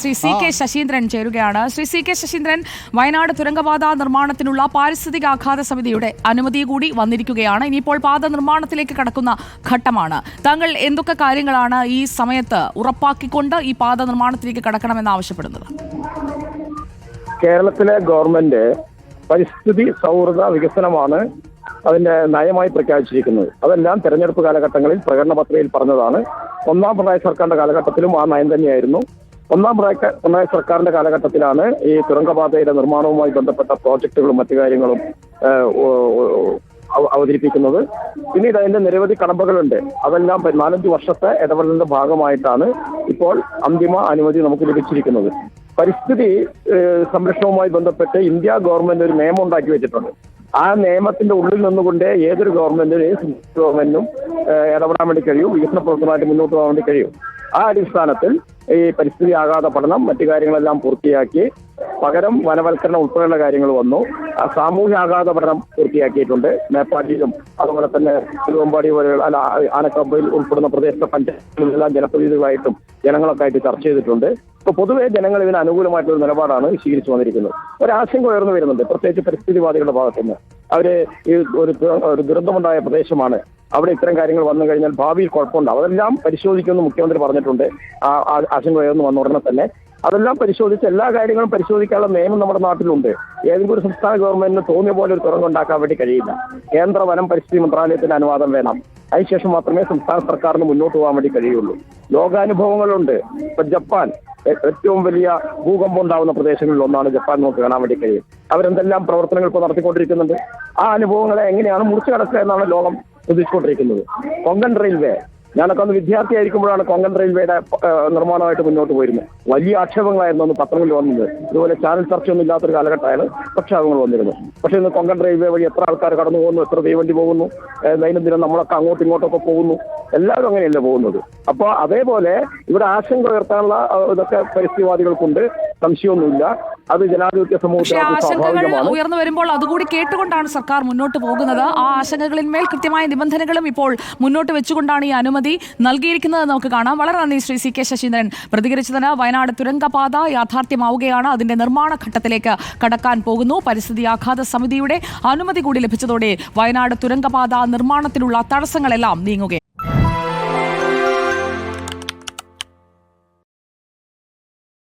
Shri C K Saseendran ചേരുകയാണ്. Shri C K Saseendran Wayanad തുരങ്കപാത നിർമ്മാണത്തിനുള്ള പാരിസ്ഥിതിക ആഘാത സമിതിയുടെ അനുമതി കൂടി വന്നിരിക്കുകയാണ്. ഇനിയിപ്പോൾ പാത നിർമ്മാണത്തിലേക്ക് കടക്കുന്ന ഘട്ടമാണ്. താങ്കൾ എന്തൊക്കെ കാര്യങ്ങളാണ് ഈ സമയത്ത് ഉറപ്പാക്കിക്കൊണ്ട് ഈ പാത നിർമ്മാണത്തിലേക്ക് കടക്കണമെന്ന് ആവശ്യപ്പെടുന്നത്? കേരളത്തിലെ ഗവൺമെന്റ് പരിസ്ഥിതി സൗഹൃദ വികസനമാണ് അതിന്റെ നയമായി പ്രഖ്യാപിച്ചിരിക്കുന്നത്. അതെല്ലാം തെരഞ്ഞെടുപ്പ് കാലഘട്ടങ്ങളിൽ പ്രകടന പത്രികയിൽ പറഞ്ഞതാണ്. ഒന്നാം പിണറായി സർക്കാരിന്റെ കാലഘട്ടത്തിലും ആ നയം തന്നെയായിരുന്നു. ഒന്നാം പിണറായി സർക്കാരിന്റെ കാലഘട്ടത്തിലാണ് ഈ തുരങ്കപാതയുടെ നിർമ്മാണവുമായി ബന്ധപ്പെട്ട പ്രോജക്റ്റുകളും മറ്റു കാര്യങ്ങളും അവതരിപ്പിക്കുന്നത്. പിന്നീട് അതിന്റെ നിരവധി കടമ്പകളുണ്ട്. അതെല്ലാം നാലഞ്ച് വർഷത്തെ ഇടപെടലിന്റെ ഭാഗമായിട്ടാണ് ഇപ്പോൾ അന്തിമ അനുമതി നമുക്ക് ലഭിച്ചിരിക്കുന്നത്. പരിസ്ഥിതി സംരക്ഷണവുമായി ബന്ധപ്പെട്ട് ഇന്ത്യ ഗവൺമെന്റ് ഒരു നിയമം ഉണ്ടാക്കി വെച്ചിട്ടുണ്ട്. ആ നിയമത്തിന്റെ ഉള്ളിൽ നിന്നുകൊണ്ട് ഏതൊരു ഗവൺമെന്റിനും ഏത് ഗവൺമെന്റിനും ഇടപെടാൻ വേണ്ടി കഴിയും വികസന പ്രവർത്തനമായിട്ട് മുന്നോട്ട് പോകാൻ വേണ്ടി കഴിയും. ആ അടിസ്ഥാനത്തിൽ ഈ പരിസ്ഥിതി ആഘാത പഠനം മറ്റു കാര്യങ്ങളെല്ലാം പൂർത്തിയാക്കി പകരം വനവൽക്കരണം ഉൾപ്പെടെയുള്ള കാര്യങ്ങൾ വന്നു. സാമൂഹ്യ ആഘാത പഠനം പൂർത്തിയാക്കിയിട്ടുണ്ട്. മേപ്പാടിയിലും അതുപോലെ തന്നെ തിരുവമ്പാടി പോലെയുള്ള അല്ല ആനക്കമ്പയിൽ ഉൾപ്പെടുന്ന പ്രദേശത്തെ പഞ്ചായത്തുകളിലെല്ലാം ജനപ്രതിനിധികളായിട്ടും ജനങ്ങളൊക്കെ ആയിട്ട് ചർച്ച ചെയ്തിട്ടുണ്ട്. ഇപ്പൊ പൊതുവെ ജനങ്ങൾ ഇതിന് അനുകൂലമായിട്ടുള്ള നിലപാടാണ് സ്വീകരിച്ചു വന്നിരിക്കുന്നത്. ഒരാശങ്ക ഉയർന്നു വരുന്നുണ്ട്. പ്രത്യേകിച്ച് പരിസ്ഥിതിവാദികളുടെ ഭാഗത്തുനിന്ന്. അവർ ഈ ഒരു ദുര- ഒരു ദുരന്തമുണ്ടായ പ്രദേശമാണ്. അവിടെ ഇത്തരം കാര്യങ്ങൾ വന്നു കഴിഞ്ഞാൽ ഭാവിയിൽ കുഴപ്പമുണ്ടാവും അതെല്ലാം പരിശോധിക്കുമെന്ന് മുഖ്യമന്ത്രി പറഞ്ഞിട്ടുണ്ട്. ആ- ആശങ്ക ഉയർന്നു വന്ന ഉടനെ തന്നെ അതെല്ലാം പരിശോധിച്ച് എല്ലാ കാര്യങ്ങളും പരിശോധിക്കാനുള്ള നിയമം നമ്മുടെ നാട്ടിലുണ്ട്. ഏതെങ്കിലും ഒരു സംസ്ഥാന ഗവൺമെന്റിന് തോന്നിയ പോലെ ഒരു തുറങ്കം ഉണ്ടാക്കാൻ വേണ്ടി കഴിയില്ല. കേന്ദ്ര വനം പരിസ്ഥിതി മന്ത്രാലയത്തിന്റെ അനുവാദം വേണം. അതിനുശേഷം മാത്രമേ സംസ്ഥാന സർക്കാരിന് മുന്നോട്ട് പോകാൻ വേണ്ടി കഴിയുള്ളൂ. ലോകാനുഭവങ്ങളുണ്ട്. ഇപ്പൊ ജപ്പാൻ ഏറ്റവും വലിയ ഭൂകമ്പം ഉണ്ടാവുന്ന പ്രദേശങ്ങളിൽ ഒന്നാണ് ജപ്പാൻ നമുക്ക് കാണാൻ വേണ്ടി കഴിയും. അവരെന്തെല്ലാം പ്രവർത്തനങ്ങൾ ഇപ്പോൾ നടത്തിക്കൊണ്ടിരിക്കുന്നുണ്ട്? ആ അനുഭവങ്ങളെ എങ്ങനെയാണ് മുറിച്ചു കടക്കുക എന്നാണ് ലോകം പ്രതീക്ഷിച്ചുകൊണ്ടിരിക്കുന്നത്. കൊങ്കൺ റെയിൽവേ ഞാനൊക്കെ അന്ന് വിദ്യാർത്ഥിയായിരിക്കുമ്പോഴാണ് കൊങ്കൺ റെയിൽവേയുടെ നിർമ്മാണമായിട്ട് മുന്നോട്ട് പോയിരുന്നത് വലിയ ആക്ഷേപങ്ങളായിരുന്നു അന്ന് പത്രങ്ങളിൽ വന്നത്. ഇതുപോലെ ചാനൽ ചർച്ചയൊന്നും ഇല്ലാത്തൊരു കാലഘട്ടമാണ് പ്രക്ഷേപങ്ങൾ വന്നിരുന്നു. പക്ഷേ ഇന്ന് കൊങ്കൺ റെയിൽവേ വഴി എത്ര ആൾക്കാർ കടന്നു പോകുന്നു എത്ര തീവണ്ടി പോകുന്നു ദൈനംദിനം നമ്മളൊക്കെ അങ്ങോട്ടും ഇങ്ങോട്ടൊക്കെ പോകുന്നു എല്ലാവരും അങ്ങനെയല്ലേ പോകുന്നത്. അപ്പോൾ അതേപോലെ ഇവിടെ ആശങ്ക ഉയർത്താനുള്ള ഇതൊക്കെ പരിസ്ഥിതിവാദികൾക്കുണ്ട്. സംശയമൊന്നുമില്ല. അത് ജനാധിപത്യ സമൂഹത്തിൽ ആശങ്കകൾ ഉയർന്നു വരുമ്പോൾ അതുകൂടി കേട്ടുകൊണ്ടാണ് സർക്കാർ മുന്നോട്ട് പോകുന്നത്. ആ ആശങ്കകളിന്മേൽ കൃത്യമായ നിബന്ധനകളും ഇപ്പോൾ മുന്നോട്ട് വെച്ചുകൊണ്ടാണ് ഈ അനുമതി നൽകിയിരിക്കുന്നത് നമുക്ക് കാണാം. വളരെ നന്ദി ശ്രീ സി കെ ശശീന്ദ്രൻ. പ്രതികരിച്ചതിന് വയനാട് തുരങ്കപാത യാഥാർത്ഥ്യമാവുകയാണ്. അതിന്റെ നിർമ്മാണ ഘട്ടത്തിലേക്ക് കടക്കാൻ പോകുന്നു. പരിസ്ഥിതി ആഘാത സമിതിയുടെ അനുമതി കൂടി ലഭിച്ചതോടെ വയനാട് തുരങ്കപാത നിർമ്മാണത്തിനുള്ള തടസ്സങ്ങളെല്ലാം നീങ്ങുകയാണ്.